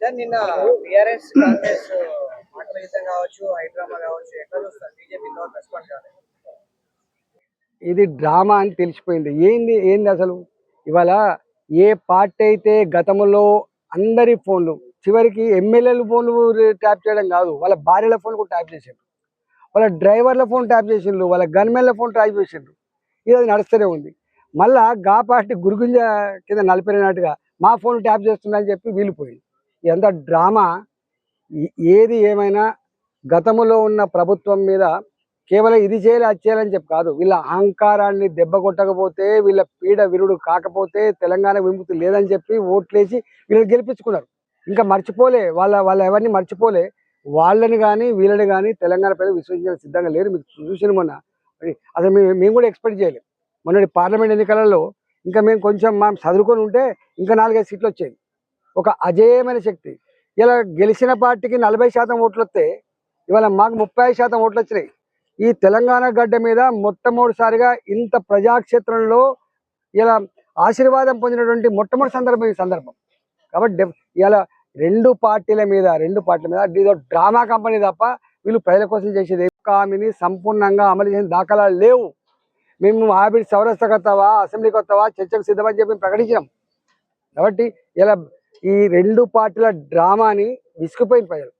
Sir నిన్న TRS Congress మాటల యుద్ధం కావచ్చు హైడ్రామా కావచ్చు ఎట్లా చూస్తారు? బీజేపీ రెస్పాండ్ కాలేదు. ఇది డ్రామా అని తెలిసిపోయింది. ఏంది ఏంది అసలు? ఇవాళ ఏ పార్టీ అయితే గతంలో అందరి ఫోన్లు చివరికి ఎమ్మెల్యేల ఫోన్లు ట్యాప్ చేయడం కాదు వాళ్ళ భార్యల ఫోన్ కూడా ట్యాప్ చేసిండ్రు. వాళ్ళ డ్రైవర్ల ఫోన్ ట్యాప్ చేసిండ్రు వాళ్ళ గన్మెన్ల ఫోన్ ట్యాప్ చేసిండ్రు. ఇది అది నడుస్తూనే ఉంది. మళ్ళా గా పార్టీ గురుగుంజ కింద నలిపినట్టుగా మా ఫోన్ ట్యాప్ చేస్తుందని చెప్పి వీలిపోయింది. ఎంత డ్రామా? ఏది ఏమైనా గతంలో ఉన్న ప్రభుత్వం మీద కేవలం ఇది చేయాలి అది చేయాలని చెప్పి కాదు. వీళ్ళ అహంకారాన్ని దెబ్బ కొట్టకపోతే వీళ్ళ పీడ విరుడు కాకపోతే తెలంగాణ విముక్తి లేదని చెప్పి ఓట్లేసి వీళ్ళని గెలిపించుకున్నారు. ఇంకా మర్చిపోలే వాళ్ళ వాళ్ళ ఎవరిని మర్చిపోలే. వాళ్ళని కానీ వీళ్ళని కానీ తెలంగాణ ప్రజలు విశ్వసించడానికి సిద్ధంగా లేరు. మీకు చూసిన మొన్న అసలు మేము మేము కూడా ఎక్స్పెక్ట్ చేయలేము మొన్నటి పార్లమెంట్ ఎన్నికలలో ఇంకా మేము కొంచెం మా చదువుకొని ఉంటే ఇంకా నాలుగైదు సీట్లు వచ్చాయి ఒక అజేయమైన శక్తి. ఇలా గెలిచిన పార్టీకి నలభై శాతం ఓట్లు వస్తే ఇవాళ మాకు ముప్పై శాతం ఓట్లు వచ్చినాయి ఈ తెలంగాణ గడ్డ మీద మొట్టమొదటిసారిగా ఇంత ప్రజాక్షేత్రంలో ఇలా ఆశీర్వాదం పొందినటువంటి మొట్టమొదటి సందర్భం ఈ సందర్భం. కాబట్టి ఇలా రెండు పార్టీల మీద రెండు పార్టీల మీద ఇదో డ్రామా కంపెనీ తప్ప వీళ్ళు ప్రజల కోసం చేసేది హామీని సంపూర్ణంగా అమలు చేసిన దాఖలాలు లేవు. మేము ఆవిడ సౌరస్థకు వస్తావా అసెంబ్లీకి వస్తావా చర్చకు సిద్ధమని చెప్పి ప్రకటించాం కాబట్టి ఇలా ఈ రెండు పార్టీల డ్రామాని విసుకుపోయిన ప్రజలు.